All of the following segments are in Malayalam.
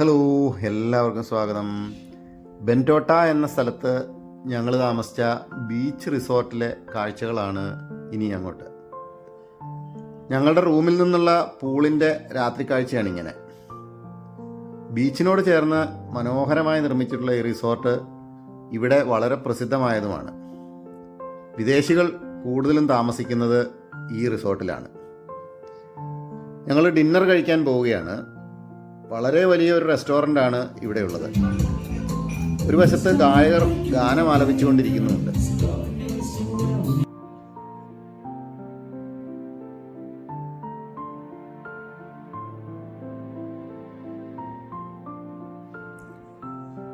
ഹലോ എല്ലാവർക്കും സ്വാഗതം. ബെന്റോട്ട എന്ന സ്ഥലത്ത് ഞങ്ങൾ താമസിച്ച ബീച്ച് റിസോർട്ടിലെ കാഴ്ചകളാണ് ഇനി അങ്ങോട്ട്. ഞങ്ങളുടെ റൂമിൽ നിന്നുള്ള പൂളിന്റെ രാത്രി കാഴ്ചയാണ് ഇങ്ങനെ. ബീച്ചിനോട് ചേർന്ന് മനോഹരമായി നിർമ്മിച്ചിട്ടുള്ള ഈ റിസോർട്ട് ഇവിടെ വളരെ പ്രസിദ്ധമായതുമാണ്. വിദേശികൾ കൂടുതലും താമസിക്കുന്നത് ഈ റിസോർട്ടിലാണ്. ഞങ്ങൾ ഡിന്നർ കഴിക്കാൻ പോവുകയാണ്. വളരെ വലിയ ഒരു ആണ് ഇവിടെയുള്ളത്. ഒരു വശത്ത് ഗായകർ ഗാനം ആലപിച്ചുകൊണ്ടിരിക്കുന്നുണ്ട്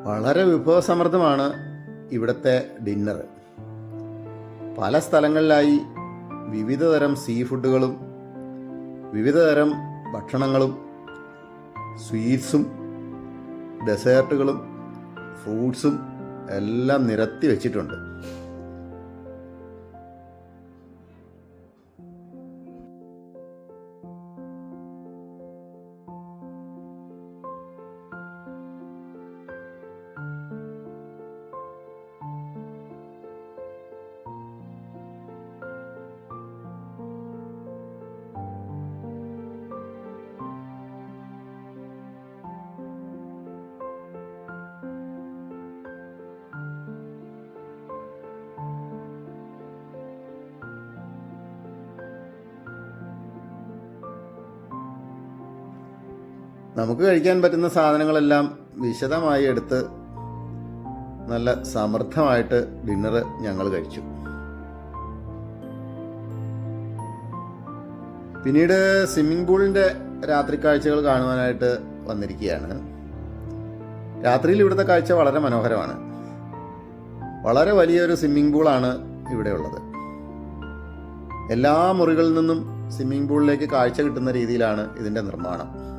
വളരെ വിഭവസമൃദ്ധമാണ് ഇവിടുത്തെ ഡിന്നർ. പല സ്ഥലങ്ങളിലായി വിവിധതരം സീ ഫുഡുകളും വിവിധതരം ഭക്ഷണങ്ങളും സ്വീറ്റ്സും ഡെസേർട്ടുകളും ഫ്രൂട്ട്സും എല്ലാം നിരത്തി വെച്ചിട്ടുണ്ട്. നമുക്ക് കഴിക്കാൻ പറ്റുന്ന സാധനങ്ങളെല്ലാം വിശദമായി എടുത്ത് നല്ല സമൃദ്ധമായിട്ട് ഡിന്നർ ഞങ്ങൾ കഴിച്ചു. പിന്നീട് സ്വിമ്മിംഗ് പൂളിന്റെ രാത്രി കാഴ്ചകൾ കാണുവാനായിട്ട് വന്നിരിക്കുകയാണ്. രാത്രിയിൽ ഇവിടുത്തെ കാഴ്ച വളരെ മനോഹരമാണ്. വളരെ വലിയൊരു സ്വിമ്മിംഗ് പൂളാണ് ഇവിടെയുള്ളത് എല്ലാ മുറികളിൽ നിന്നും സ്വിമ്മിംഗ് പൂളിലേക്ക് കാഴ്ച കിട്ടുന്ന രീതിയിലാണ് ഇതിന്റെ നിർമ്മാണം.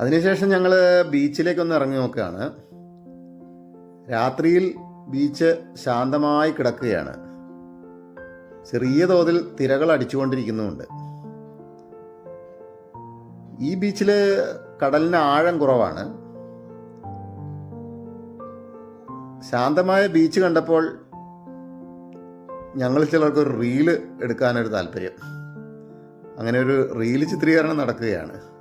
അതിനുശേഷം ഞങ്ങൾ ബീച്ചിലേക്കൊന്ന് ഇറങ്ങി നോക്കുകയാണ്. രാത്രിയിൽ ബീച്ച് ശാന്തമായി കിടക്കുകയാണ്. ചെറിയ തോതിൽ തിരകൾ അടിച്ചുകൊണ്ടിരിക്കുന്നുമുണ്ട്. ഈ ബീച്ചിൽ കടലിന് ആഴം കുറവാണ്. ശാന്തമായ ബീച്ച് കണ്ടപ്പോൾ ഞങ്ങൾ ചിലർക്ക് ഒരു റീൽ എടുക്കാനൊരു താല്പര്യം. അങ്ങനെ ഒരു റീൽ ചിത്രീകരണം നടക്കുകയാണ്.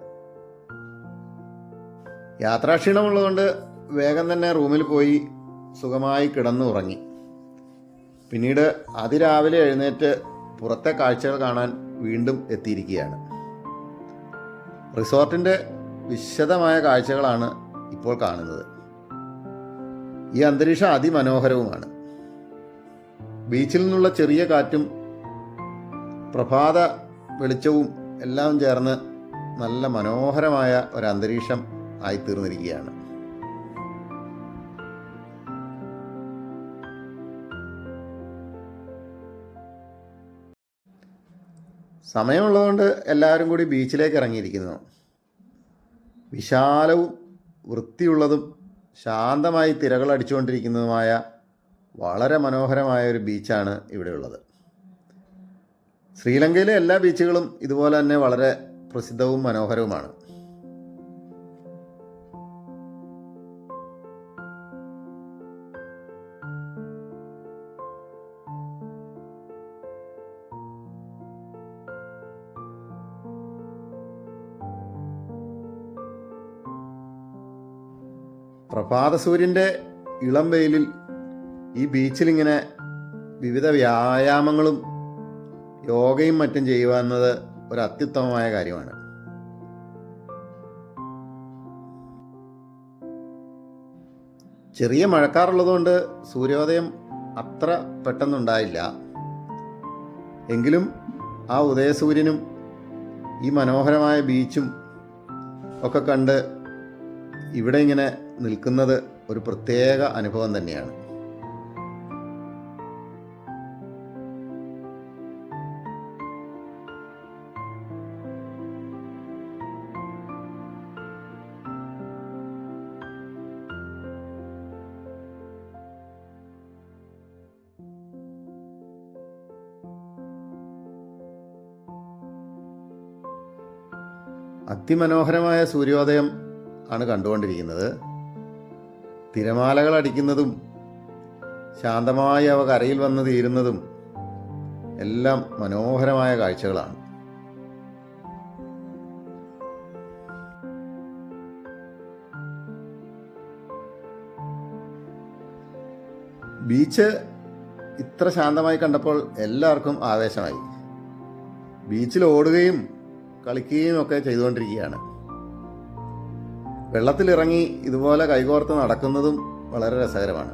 യാത്രാക്ഷീണമുള്ളതുകൊണ്ട് വേഗം തന്നെ റൂമിൽ പോയി സുഖമായി കിടന്നു ഉറങ്ങി പിന്നീട് അതിരാവിലെ എഴുന്നേറ്റ് പുറത്തെ കാഴ്ചകൾ കാണാൻ വീണ്ടും എത്തിയിരിക്കുകയാണ്. റിസോർട്ടിന്റെ വിശദമായ കാഴ്ചകളാണ് ഇപ്പോൾ കാണുന്നത്. ഈ അന്തരീക്ഷം അതിമനോഹരവുമാണ്. ബീച്ചിൽ നിന്നുള്ള ചെറിയ കാറ്റും പ്രഭാത വെളിച്ചവും എല്ലാം ചേർന്ന് നല്ല മനോഹരമായ ഒരു അന്തരീക്ഷം ആയിത്തീർന്നിരിക്കുകയാണ്. സമയമുള്ളതുകൊണ്ട് എല്ലാവരും കൂടി ബീച്ചിലേക്ക് ഇറങ്ങിയിരിക്കുന്നു. വിശാലവും വൃത്തിയുള്ളതും ശാന്തമായി തിരകൾ അടിച്ചുകൊണ്ടിരിക്കുന്നതുമായ വളരെ മനോഹരമായ ഒരു ബീച്ചാണ് ഇവിടെയുള്ളത്. ശ്രീലങ്കയിലെ എല്ലാ ബീച്ചുകളും ഇതുപോലെ തന്നെ വളരെ പ്രസിദ്ധവും മനോഹരവുമാണ്. പ്രഭാത സൂര്യന്റെ ഇളം വെയിലിൽ ഈ ബീച്ചിലിങ്ങനെ വിവിധ വ്യായാമങ്ങളും യോഗയും മറ്റും ചെയ്യുക ഒരു അത്യുത്തമമായ കാര്യമാണ്. ചെറിയ മഴക്കാറുള്ളതുകൊണ്ട് സൂര്യോദയം അത്ര പെട്ടെന്നുണ്ടായില്ല. എങ്കിലും ആ ഉദയസൂര്യനും ഈ മനോഹരമായ ബീച്ചും ഒക്കെ കണ്ട് ഇവിടെ ഇങ്ങനെ നിൽക്കുന്നത് ഒരു പ്രത്യേക അനുഭവം തന്നെയാണ്. അതിമനോഹരമായ സൂര്യോദയം ആണ് കണ്ടുകൊണ്ടിരിക്കുന്നത്. തിരമാലകൾ അടിക്കുന്നതും ശാന്തമായി അവ കരയിൽ വന്ന് തീരുന്നതും എല്ലാം മനോഹരമായ കാഴ്ചകളാണ്. ബീച്ച് ഇത്ര ശാന്തമായി കണ്ടപ്പോൾ എല്ലാവർക്കും ആവേശമായി. ബീച്ചിൽ ഓടുകയും കളിക്കുകയും ഒക്കെ ചെയ്തുകൊണ്ടിരിക്കുകയാണ്. വെള്ളത്തിലിറങ്ങി ഇതുപോലെ കൈകോർത്ത് നടക്കുന്നതും വളരെ രസകരമാണ്.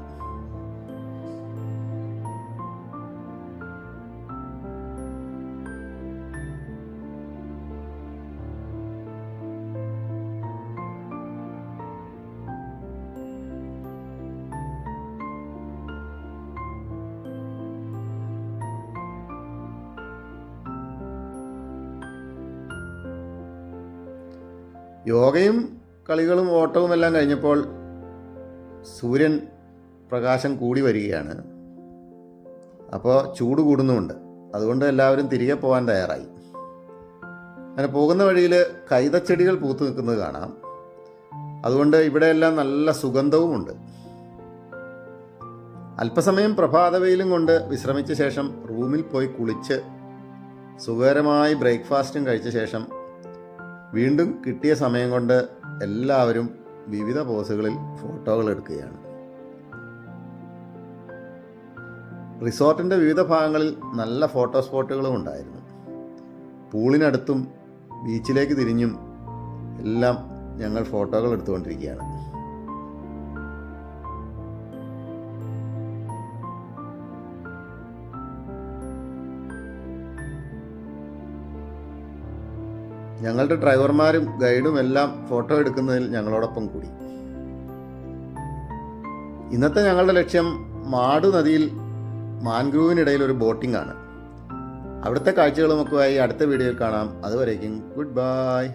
യോഗയും കളികളും ഓട്ടവും എല്ലാം കഴിഞ്ഞപ്പോൾ സൂര്യൻ പ്രകാശം കൂടി വരികയാണ്. അപ്പോൾ ചൂട് കൂടുന്നുമുണ്ട്. അതുകൊണ്ട് എല്ലാവരും തിരികെ പോകാൻ തയ്യാറായി. അങ്ങനെ പോകുന്ന വഴിയിൽ കൈതച്ചെടികൾ പൂത്തു നിൽക്കുന്നത് കാണാം. അതുകൊണ്ട് ഇവിടെയെല്ലാം നല്ല സുഗന്ധവുമുണ്ട്. അല്പസമയം പ്രഭാതവെയിലും കൊണ്ട് വിശ്രമിച്ച ശേഷം റൂമിൽ പോയി കുളിച്ച് സുഖകരമായി ബ്രേക്ക്ഫാസ്റ്റും കഴിച്ച ശേഷം വീണ്ടും കിട്ടിയ സമയം കൊണ്ട് എല്ലാവരും വിവിധ പോസുകളിൽ ഫോട്ടോകൾ എടുക്കുകയാണ്. റിസോർട്ടിന്റെ വിവിധ ഭാഗങ്ങളിൽ നല്ല ഫോട്ടോ സ്പോട്ടുകളും ഉണ്ടായിരുന്നു. പൂളിനടുത്തും ബീച്ചിലേക്ക് തിരിഞ്ഞും എല്ലാം ഞങ്ങൾ ഫോട്ടോകൾ എടുത്തുകൊണ്ടിരിക്കുകയാണ്. ഞങ്ങളുടെ ഡ്രൈവർമാരും ഗൈഡും എല്ലാം ഫോട്ടോ എടുക്കുന്നതിൽ ഞങ്ങളോടൊപ്പം കൂടി. ഇന്നത്തെ ഞങ്ങളുടെ ലക്ഷ്യം മാട് നദിയിൽ മാൻഗ്രൂവിനിടയിൽ ഒരു ബോട്ടിംഗ് ആണ് അവിടുത്തെ കാഴ്ചകളുമൊക്കെയായി അടുത്ത വീഡിയോയിൽ കാണാം. അതുവരേക്കും ഗുഡ് ബൈ.